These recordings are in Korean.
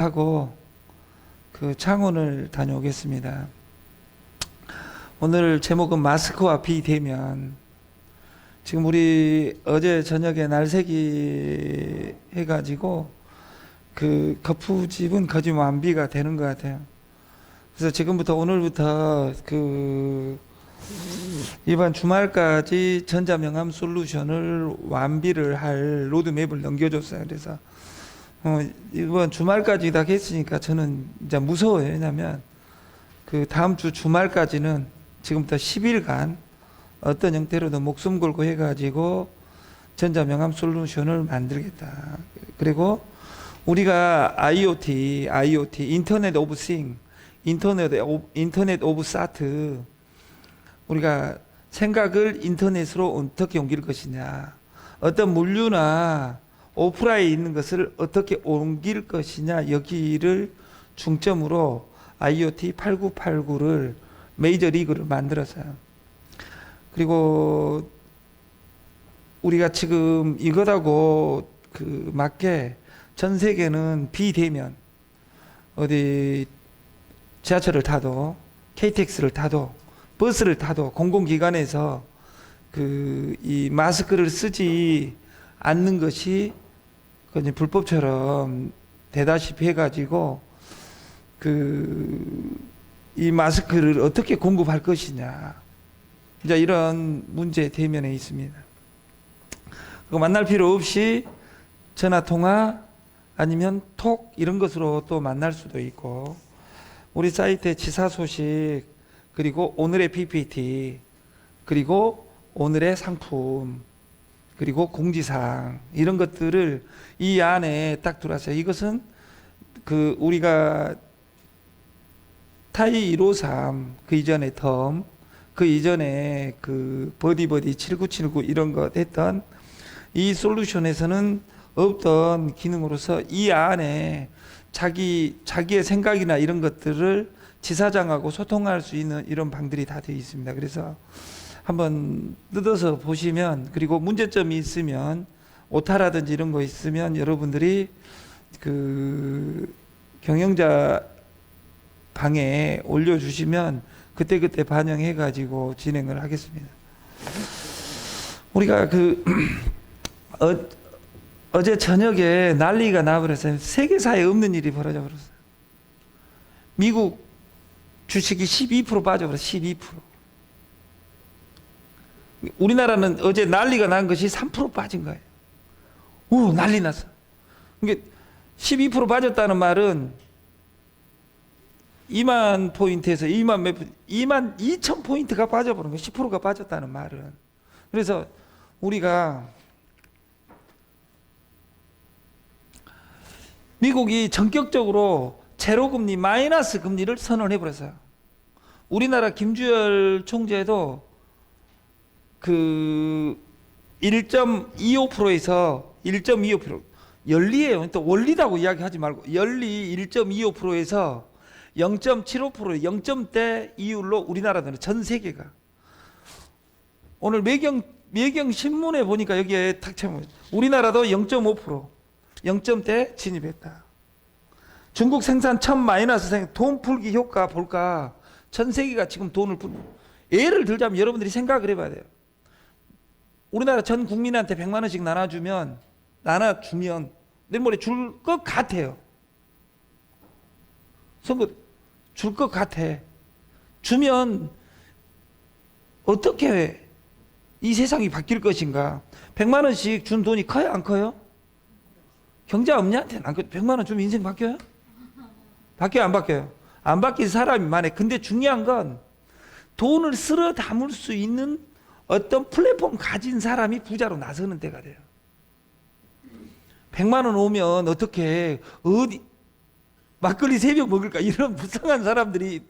하고 그 창원을 다녀오겠습니다. 오늘 제목은 마스크와 비대면. 지금 우리 어제 저녁에 날새기 해가지고 그 거푸집은 거짓 완비가 되는 것 같아요. 그래서 지금부터 오늘부터 그 이번 주말까지 전자명함 솔루션을 완비를 할 로드맵을 넘겨줬어요. 그래서 어, 이번 주말까지 다 했으니까 저는 이제 무서워요. 왜냐면 그 다음 주 주말까지는 지금부터 10일간 어떤 형태로든 목숨 걸고 해가지고 전자명함 솔루션을 만들겠다. 그리고 우리가 IoT, IoT, 인터넷 오브 싱, 인터넷 인터넷 오브 사트, 우리가 생각을 인터넷으로 어떻게 옮길 것이냐, 어떤 물류나 오프라인에 있는 것을 어떻게 옮길 것이냐 여기를 중점으로 IoT 8989를 메이저 리그를 만들었어요. 그리고 우리가 지금 이것하고 그 맞게 전 세계는 비대면 어디 지하철을 타도 KTX를 타도 버스를 타도 공공기관에서 그 이 마스크를 쓰지 않는 것이 그 이제 불법처럼 되다시피 해가지고 그 이 마스크를 어떻게 공급할 것이냐 이제 이런 문제 대면에 있습니다. 그 만날 필요 없이 전화 통화 아니면 톡 이런 것으로 또 만날 수도 있고 우리 사이트의 지사 소식 그리고 오늘의 PPT 그리고 오늘의 상품 그리고 공지사항 이런 것들을 이 안에 딱 들어왔어요. 이것은 그 우리가 타이 153 그 이전에 텀, 그 이전에 그 버디버디 7979 이런 것 했던 이 솔루션에서는 없던 기능으로서 이 안에 자기 자기의 생각이나 이런 것들을 지사장하고 소통할 수 있는 이런 방들이 다 되어 있습니다. 그래서 한번 뜯어서 보시면 그리고 문제점이 있으면 오타라든지 이런 거 있으면 여러분들이 그 경영자 방에 올려주시면 그때그때 반영해 가지고 진행을 하겠습니다. 우리가 그 어, 어제 저녁에 난리가 나버렸어요. 세계사에 없는 일이 벌어져 버렸어요. 미국 주식이 12% 빠져버렸어요. 12%. 우리나라는 어제 난리가 난 것이 3% 빠진 거예요. 오, 난리 났어. 이게 12% 빠졌다는 말은 2만 포인트에서 2만 몇, 2만 2천 포인트가 빠져버린 거예요. 10%가 빠졌다는 말은. 그래서 우리가 미국이 전격적으로 제로 금리, 마이너스 금리를 선언해 버렸어요. 우리나라 김주열 총재도 그 1.25%에서 1.25% 연리예요. 또 원리라고 이야기하지 말고 연리 1.25%에서 0.75% 0점대 이율로 우리나라는 전 세계가 오늘 매경 매경 신문에 보니까 여기에 탁 채워 우리나라도 0.5% 0점대 진입했다. 중국 생산 천 마이너스 생, 돈 풀기 효과 볼까? 전 세계가 지금 돈을 풀. 예를 들자면 여러분들이 생각을 해봐야 돼요. 우리나라 전 국민한테 100만 원씩 나눠주면 나눠주면 내일 줄것 같아요. 선거 줄 것 같아. 주면 어떻게 이 세상이 바뀔 것인가? 100만 원씩 준 돈이 커요, 안 커요? 경제 없냐한테는 안 커요. 100만 원 주면 인생 바뀌어요? 바뀌어요, 안 바뀌어요? 안 바뀐 사람이 많아요. 근데 중요한 건 돈을 쓸어 담을 수 있는 어떤 플랫폼 가진 사람이 부자로 나서는 때가 돼요. 100만 원 오면 어떻게 어디 막걸리 새벽 먹을까 이런 불쌍한 사람들이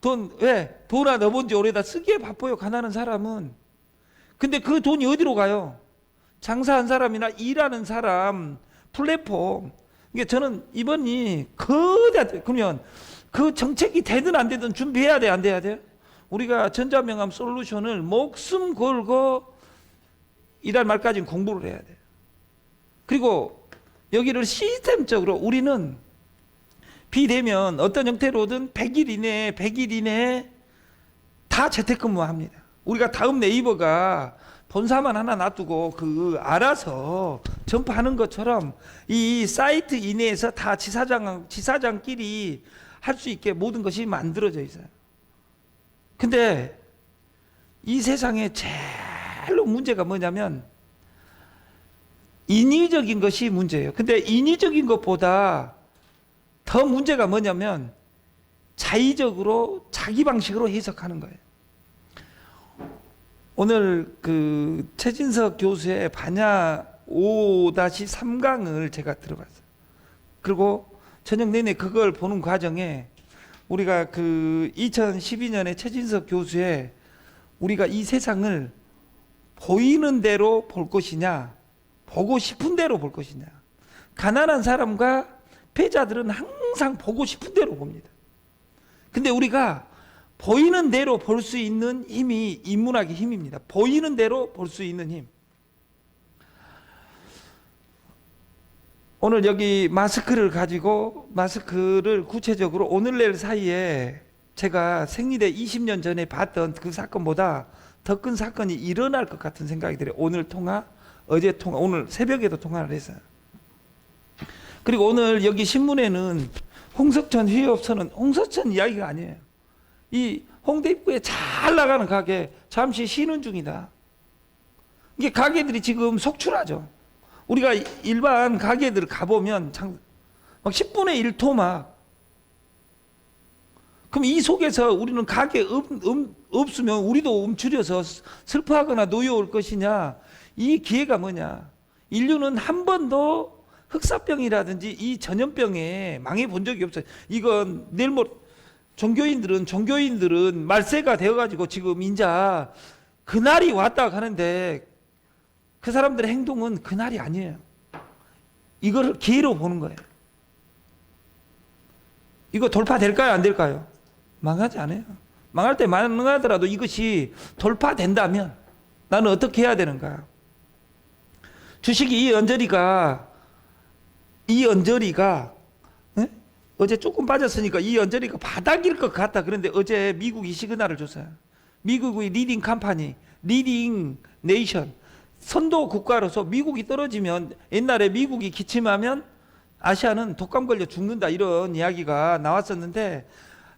돈 왜? 돈 하나 넣어본 지 오래다 쓰기에 바빠요. 가난한 사람은. 근데 그 돈이 어디로 가요? 장사한 사람이나 일하는 사람 플랫폼. 이게 저는 이번이 거대 그러면 그 정책이 되든 안 되든 준비해야 돼, 안 돼야 돼요? 우리가 전자명함 솔루션을 목숨 걸고 이달 말까지 공부를 해야 돼요. 그리고 여기를 시스템적으로 우리는 비대면 어떤 형태로든 100일 이내에 100일 이내에 다 재택근무합니다. 우리가 다음 네이버가 본사만 하나 놔두고 그 알아서 전파하는 것처럼 이 사이트 이내에서 다 지사장 지사장끼리 할 수 있게 모든 것이 만들어져 있어요. 근데 이 세상에 제일로 문제가 뭐냐면 인위적인 것이 문제예요. 근데 인위적인 것보다 더 문제가 뭐냐면 자의적으로 자기 방식으로 해석하는 거예요. 오늘 그 최진석 교수의 반야 5-3강을 제가 들어봤어요. 그리고 저녁 내내 그걸 보는 과정에 우리가 그 2012년에 최진석 교수의 우리가 이 세상을 보이는 대로 볼 것이냐, 보고 싶은 대로 볼 것이냐. 가난한 사람과 패자들은 항상 보고 싶은 대로 봅니다. 근데 우리가 보이는 대로 볼 수 있는 힘이 인문학의 힘입니다. 보이는 대로 볼 수 있는 힘. 오늘 여기 마스크를 가지고 마스크를 구체적으로 오늘 내일 사이에 제가 생리대 20년 전에 봤던 그 사건보다 더 큰 사건이 일어날 것 같은 생각이 들어요. 오늘 통화, 어제 통화, 오늘 새벽에도 통화를 했어요. 그리고 오늘 여기 신문에는 홍석천 휴업소는 홍석천 이야기가 아니에요. 이 홍대 입구에 잘 나가는 가게 잠시 쉬는 중이다. 이게 가게들이 지금 속출하죠. 우리가 일반 가게들 가보면 장, 막 10분의 1토 막. 그럼 이 속에서 우리는 가게 없, 없, 없으면 우리도 움츠려서 슬퍼하거나 노여울 것이냐. 이 기회가 뭐냐. 인류는 한 번도 흑사병이라든지 이 전염병에 망해 본 적이 없어요. 이건 내일 뭐 종교인들은 종교인들은 말세가 되어가지고 지금 인자 그날이 왔다 가는데 그 사람들의 행동은 그날이 아니에요. 이거를 기회로 보는 거예요. 이거 돌파될까요? 안 될까요? 망하지 않아요. 망할 때 망하더라도 이것이 돌파된다면 나는 어떻게 해야 되는가? 주식이 이 언저리가 이 언저리가 예? 어제 조금 빠졌으니까 이 언저리가 바닥일 것 같다. 그런데 어제 미국이 시그널을 줬어요. 미국의 리딩 컴퍼니, 리딩 네이션, 선도 국가로서 미국이 떨어지면 옛날에 미국이 기침하면 아시아는 독감 걸려 죽는다 이런 이야기가 나왔었는데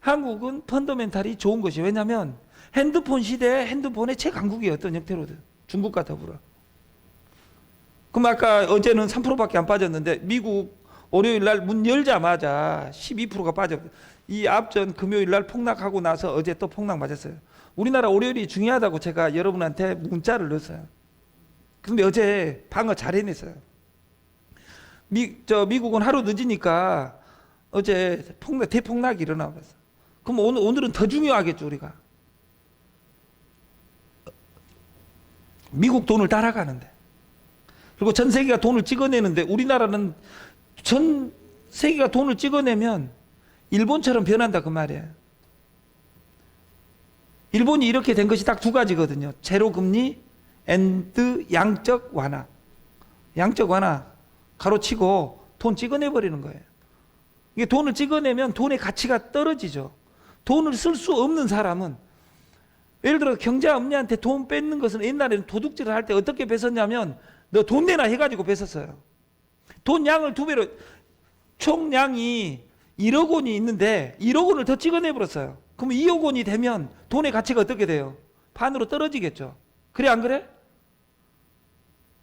한국은 펀더멘탈이 좋은 것이 왜냐하면 핸드폰 시대에 핸드폰의 최강국이 어떤 형태로든 중국과 더불어. 그럼 아까 어제는 3%밖에 안 빠졌는데 미국 월요일 날 문 열자마자 12%가 빠져. 이 앞전 금요일 날 폭락하고 나서 어제 또 폭락 맞았어요. 우리나라 월요일이 중요하다고 제가 여러분한테 문자를 넣었어요. 근데 어제 방어 잘 해냈어요. 미, 저 미국은 하루 늦으니까 어제 폭락, 대폭락이 일어나 버렸어. 그럼 오늘, 오늘은 더 중요하겠죠, 우리가. 미국 돈을 따라가는데. 그리고 전 세계가 돈을 찍어내는데 우리나라는 전 세계가 돈을 찍어내면 일본처럼 변한다 그 말이에요. 일본이 이렇게 된 것이 딱 두 가지거든요. 제로 금리 앤드 양적 완화. 양적 완화 가로치고 돈 찍어내 버리는 거예요. 이게 돈을 찍어내면 돈의 가치가 떨어지죠. 돈을 쓸 수 없는 사람은 예를 들어 경제업리한테 돈 뺏는 것은 옛날에는 도둑질을 할 때 어떻게 뺏었냐면 너 돈 내나 해가지고 뺏었어요. 돈 양을 두 배로 총량이 1억 원이 있는데 1억 원을 더 찍어내 버렸어요. 그럼 2억 원이 되면 돈의 가치가 어떻게 돼요? 반으로 떨어지겠죠. 그래 안 그래?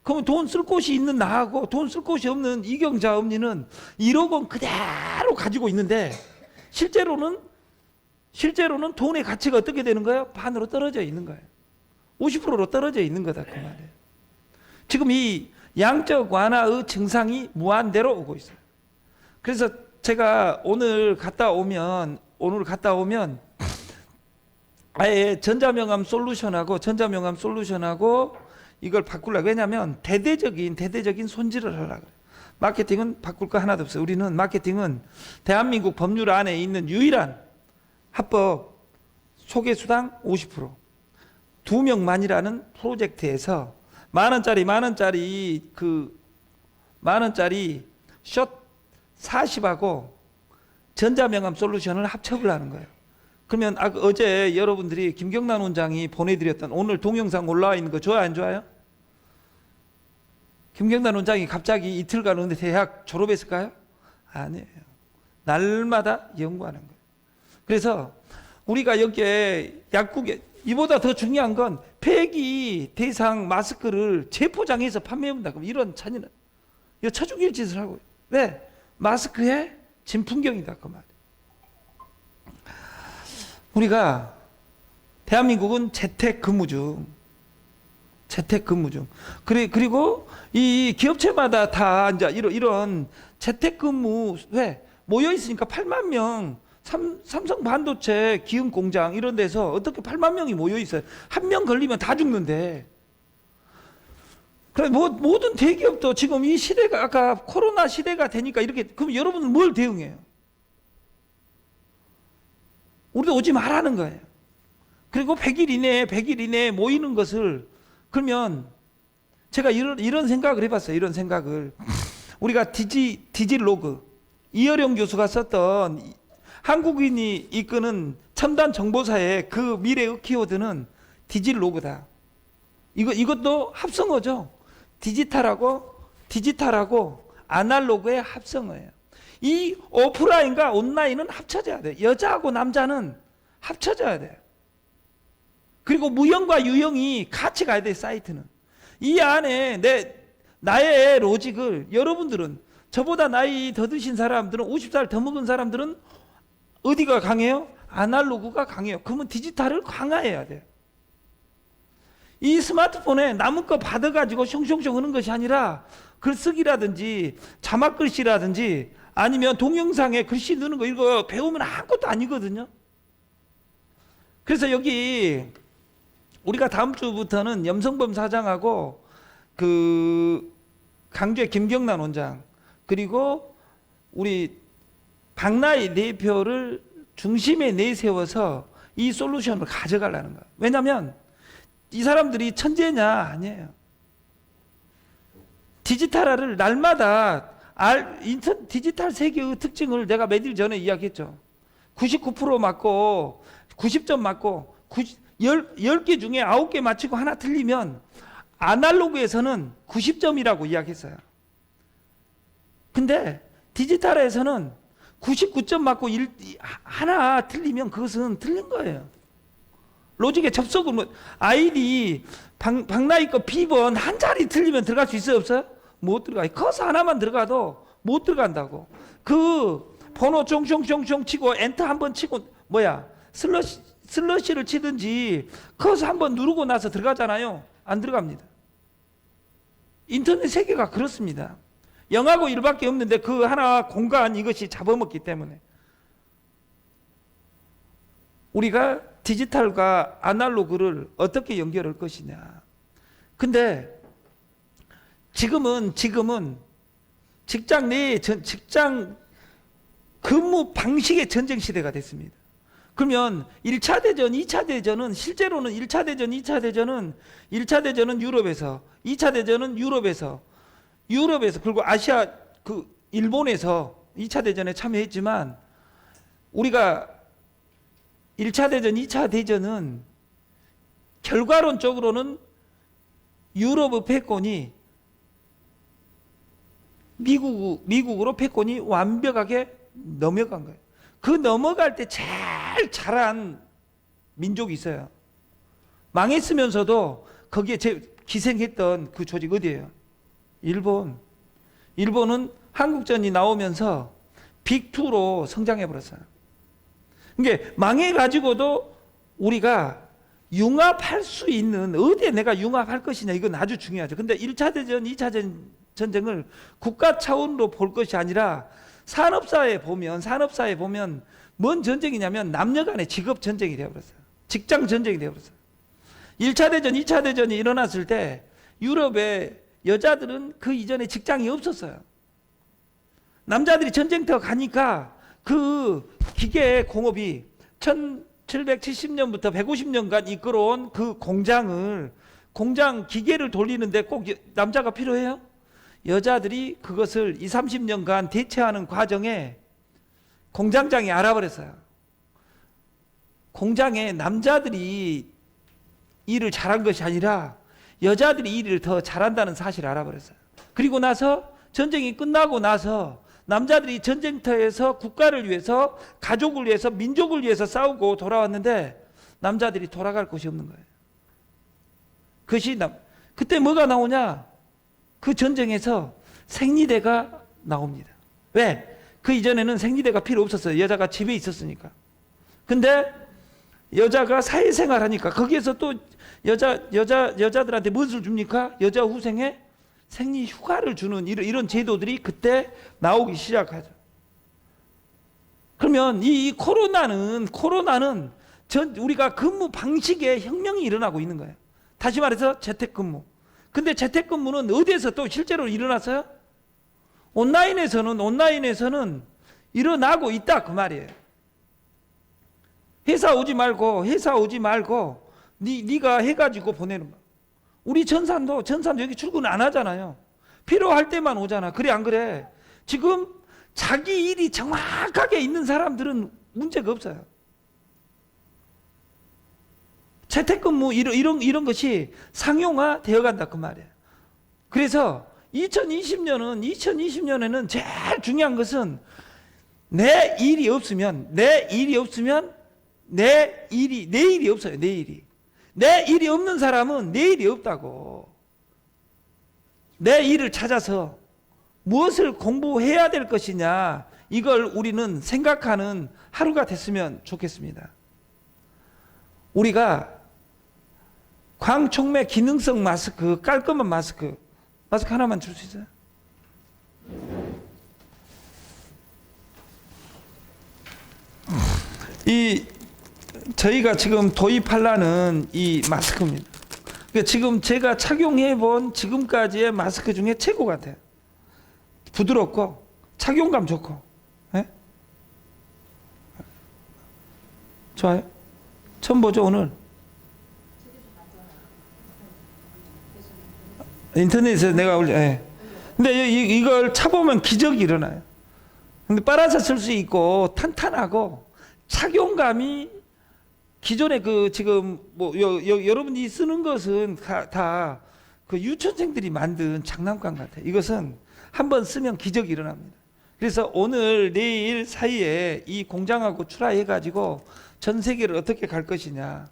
그러면 돈 쓸 곳이 있는 나하고 돈 쓸 곳이 없는 이경자 엄니는 1억 원 그대로 가지고 있는데 실제로는 실제로는 돈의 가치가 어떻게 되는 거예요? 반으로 떨어져 있는 거예요. 50%로 떨어져 있는 거다 그 말이에요. 지금 이 양적 완화의 증상이 무한대로 오고 있어요. 그래서 제가 오늘 갔다 오면 오늘 갔다 오면 아예 전자명함 솔루션하고 전자명함 솔루션하고 이걸 바꾸려고 왜냐하면 대대적인 대대적인 손질을 하려고 그래요. 마케팅은 바꿀 거 하나도 없어요. 우리는 마케팅은 대한민국 법률 안에 있는 유일한 합법 소개수당 50%. 두 명만이라는 프로젝트에서 만 원짜리 만 원짜리 그 만 원짜리 숏 40하고 전자명함 솔루션을 합첩을 하는 거예요. 그러면 아, 어제 여러분들이 김경란 원장이 보내드렸던 오늘 동영상 올라와 있는 거 좋아요 안 좋아요? 김경란 원장이 갑자기 이틀간 은데 대학 졸업했을까요? 아니에요. 날마다 연구하는 거예요. 그래서 우리가 여기에 약국에 이보다 더 중요한 건 폐기 대상 마스크를 재포장해서 판매한다. 그럼 이런 잔인한 이거 처죽일 짓을 하고 왜 마스크에 진풍경이다 그 말. 우리가 대한민국은 재택 근무 중 재택 근무 중. 그래 그리고 이 기업체마다 다 이제 이런 이런 재택 근무 왜 모여 있으니까 8만 명 삼, 삼성 반도체 기흥 공장 이런 데서 어떻게 8만 명이 모여 있어요? 한 명 걸리면 다 죽는데. 그래 뭐, 모든 대기업도 지금 이 시대가 아까 코로나 시대가 되니까 이렇게 그럼 여러분은 뭘 대응해요? 우리도 오지 말라는 거예요. 그리고 100일 이내에 100일 이내에 모이는 것을 그러면 제가 이런 이런 생각을 해 봤어요. 이런 생각을 우리가 디지 디지로그 이어령 교수가 썼던 이- 한국인이 이끄는 첨단 정보사의 그 미래의 키워드는 디지로그다. 이거 이것도 합성어죠. 디지털하고 디지털하고 아날로그의 합성어예요. 이 오프라인과 온라인은 합쳐져야 돼. 여자하고 남자는 합쳐져야 돼. 그리고 무형과 유형이 같이 가야 돼, 사이트는. 이 안에 내, 나의 로직을 여러분들은 저보다 나이 더 드신 사람들은 50살 더 먹은 사람들은 어디가 강해요? 아날로그가 강해요. 그러면 디지털을 강화해야 돼요. 이 스마트폰에 남은 거 받아가지고 숑숑숑 하는 것이 아니라 글쓰기라든지 자막 글씨라든지 아니면 동영상에 글씨 넣는 거 이거 배우면 아무것도 아니거든요. 그래서 여기 우리가 다음 주부터는 염성범 사장하고 그 강주의 김경란 원장 그리고 우리 박나희 대표를 중심에 내세워서 이 솔루션을 가져가려는 거예요. 왜냐하면 이 사람들이 천재냐 아니에요. 디지털화를 날마다 알, 인터, 디지털 세계의 특징을 내가 몇일 전에 이야기했죠. 99% 맞고 90점 맞고 90, 10, 10 개 중에 9개 맞히고 하나 틀리면 아날로그에서는 90점이라고 이야기했어요. 근데 디지털에서는 99점 맞고 일, 하나 틀리면 그것은 틀린 거예요. 로직에 접속을 뭐 아이디 박, 박나희 거 비번 한 자리 틀리면 들어갈 수 있어요 없어요? 못 들어가요. 커서 하나만 들어가도 못 들어간다고. 그 번호 쫑쫑쫑쫑 치고 엔터 한 번 치고 뭐야 슬러시 슬러시를 치든지 커서 한 번 누르고 나서 들어가잖아요. 안 들어갑니다. 인터넷 세계가 그렇습니다. 영하고 1밖에 없는데 그 하나 공간 이것이 잡아먹기 때문에 우리가 디지털과 아날로그를 어떻게 연결할 것이냐. 근데 지금은 지금은 직장 내 전, 직장 근무 방식의 전쟁 시대가 됐습니다. 그러면 1차 대전, 2차 대전은 실제로는 1차 대전, 2차 대전은 1차 대전은 유럽에서, 2차 대전은 유럽에서, 유럽에서 그리고 아시아 그 일본에서 2차 대전에 참여했지만 우리가 1차 대전, 2차 대전은 결과론적으로는 유럽의 패권이 미국, 미국으로 패권이 완벽하게 넘어간 거예요. 그 넘어갈 때 제일 잘한 민족이 있어요. 망했으면서도 거기에 제 기생했던 그 조직 어디예요? 일본. 일본은 한국전이 나오면서 빅2로 성장해 버렸어요. 그게 망해가지고도 우리가 융합할 수 있는 어디에 내가 융합할 것이냐 이건 아주 중요하죠. 근데 1차 대전, 2차 전, 전쟁을 국가 차원으로 볼 것이 아니라 산업사에 보면 산업사에 보면 뭔 전쟁이냐면 남녀 간의 직업 전쟁이 되어버렸어요. 직장 전쟁이 되어버렸어요. 1차 대전, 2차 대전이 일어났을 때 유럽의 여자들은 그 이전에 직장이 없었어요. 남자들이 전쟁터 가니까 그 기계 공업이 1770년부터 150년간 이끌어온 그 공장을 공장 기계를 돌리는데 꼭 여- 남자가 필요해요? 여자들이 그것을 2, 30년간 대체하는 과정에 공장장이 알아버렸어요. 공장에 남자들이 일을 잘한 것이 아니라 여자들이 일을 더 잘한다는 사실을 알아버렸어요. 그리고 나서 전쟁이 끝나고 나서 남자들이 전쟁터에서 국가를 위해서 가족을 위해서 민족을 위해서 싸우고 돌아왔는데 남자들이 돌아갈 곳이 없는 거예요. 그것이 남 그때 뭐가 나오냐? 그 전쟁에서 생리대가 나옵니다. 왜? 그 이전에는 생리대가 필요 없었어요. 여자가 집에 있었으니까. 근데 여자가 사회생활 하니까 거기에서 또 여자 여자 여자들한테 무엇을 줍니까? 여자 후생에 생리 휴가를 주는 이런, 이런 제도들이 그때 나오기 시작하죠. 그러면 이, 이 코로나는 코로나는 전 우리가 근무 방식에 혁명이 일어나고 있는 거예요. 다시 말해서 재택근무. 근데 재택근무는 어디에서 또 실제로 일어났어요? 온라인에서는 온라인에서는 일어나고 있다 그 말이에요. 회사 오지 말고 회사 오지 말고 니 네가 해가지고 보내는 거. 우리 전산도 전산도 여기 출근 안 하잖아요. 필요할 때만 오잖아. 그래 안 그래? 지금 자기 일이 정확하게 있는 사람들은 문제가 없어요. 재택근무 이런 이런 이런 것이 상용화 되어 간다 그 말이에요. 그래서 2020년은 2020년에는 제일 중요한 것은 내 일이 없으면 내 일이 없으면 내 일이 내 일이 없어요. 내 일이. 내 일이 없는 사람은 내 일이 없다고. 내 일을 찾아서 무엇을 공부해야 될 것이냐 이걸 우리는 생각하는 하루가 됐으면 좋겠습니다. 우리가 광촉매 기능성 마스크 깔끔한 마스크 마스크 하나만 줄 수 있어요? 이 저희가 지금 도입하려는 이 마스크입니다. 그러니까 지금 제가 착용해 본 지금까지의 마스크 중에 최고 같아요. 부드럽고 착용감 좋고. 예? 좋아요. 처음 보죠 오늘. 인터넷에서 내가 올려. 예. 근데 이, 이걸 차보면 기적이 일어나요. 근데 빨아서 쓸수 있고 탄탄하고 착용감이 기존에 그 지금 뭐 여, 여, 여러분이 쓰는 것은 다 그 유치원생들이 만든 장난감 같아요. 이것은 한번 쓰면 기적이 일어납니다. 그래서 오늘 내일 사이에 이 공장하고 출하해 가지고 전 세계를 어떻게 갈 것이냐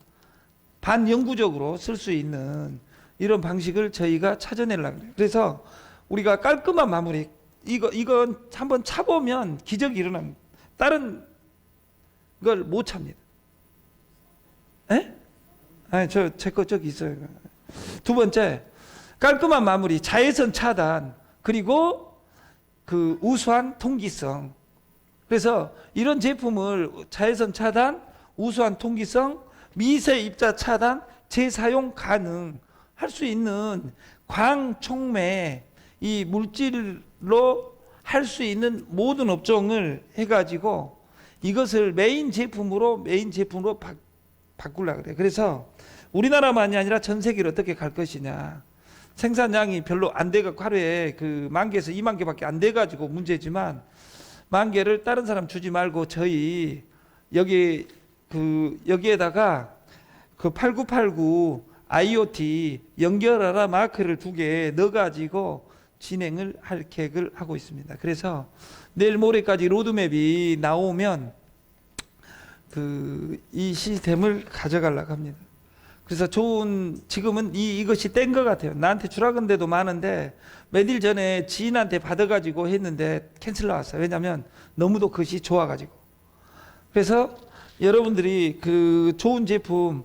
반영구적으로 쓸 수 있는 이런 방식을 저희가 찾아내려고 그래요. 그래서 우리가 깔끔한 마무리 이거 이건 한번 차보면 기적이 일어납니다. 다른 걸 못 찹니다. 에? 아니 저제 거 저기 있어요. 두 번째 깔끔한 마무리, 자외선 차단 그리고 그 우수한 통기성. 그래서 이런 제품을 자외선 차단, 우수한 통기성, 미세 입자 차단, 재사용 가능 할 수 있는 광촉매 이 물질로 할 수 있는 모든 업종을 해가지고 이것을 메인 제품으로 메인 제품으로 바, 바꾸려 그래. 그래서 우리나라만이 아니라 전 세계를 어떻게 갈 것이냐. 생산량이 별로 안 돼갖고 하루에 그 만 개에서 2만 개밖에 안 돼가지고 문제지만 만 개를 다른 사람 주지 말고 저희 여기 그 여기에다가 그 8989 IoT 연결하라 마크를 두 개 넣어 가지고 진행을 할 계획을 하고 있습니다. 그래서 내일 모레까지 로드맵이 나오면 그 이 시스템을 가져가려고 합니다. 그래서 좋은 지금은 이 이것이 뗀 것 같아요. 나한테 주라는 데도 많은데 며칠 전에 지인한테 받아가지고 했는데 캔슬 나왔어요. 왜냐하면 너무도 그것이 좋아가지고. 그래서 여러분들이 그 좋은 제품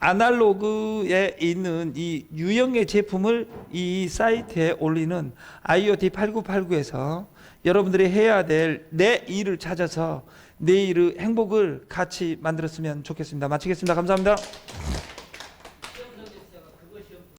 아날로그에 있는 이 유형의 제품을 이 사이트에 올리는 IoT 8989에서 여러분들이 해야 될 내 일을 찾아서 내일의 행복을 같이 만들었으면 좋겠습니다. 마치겠습니다. 감사합니다.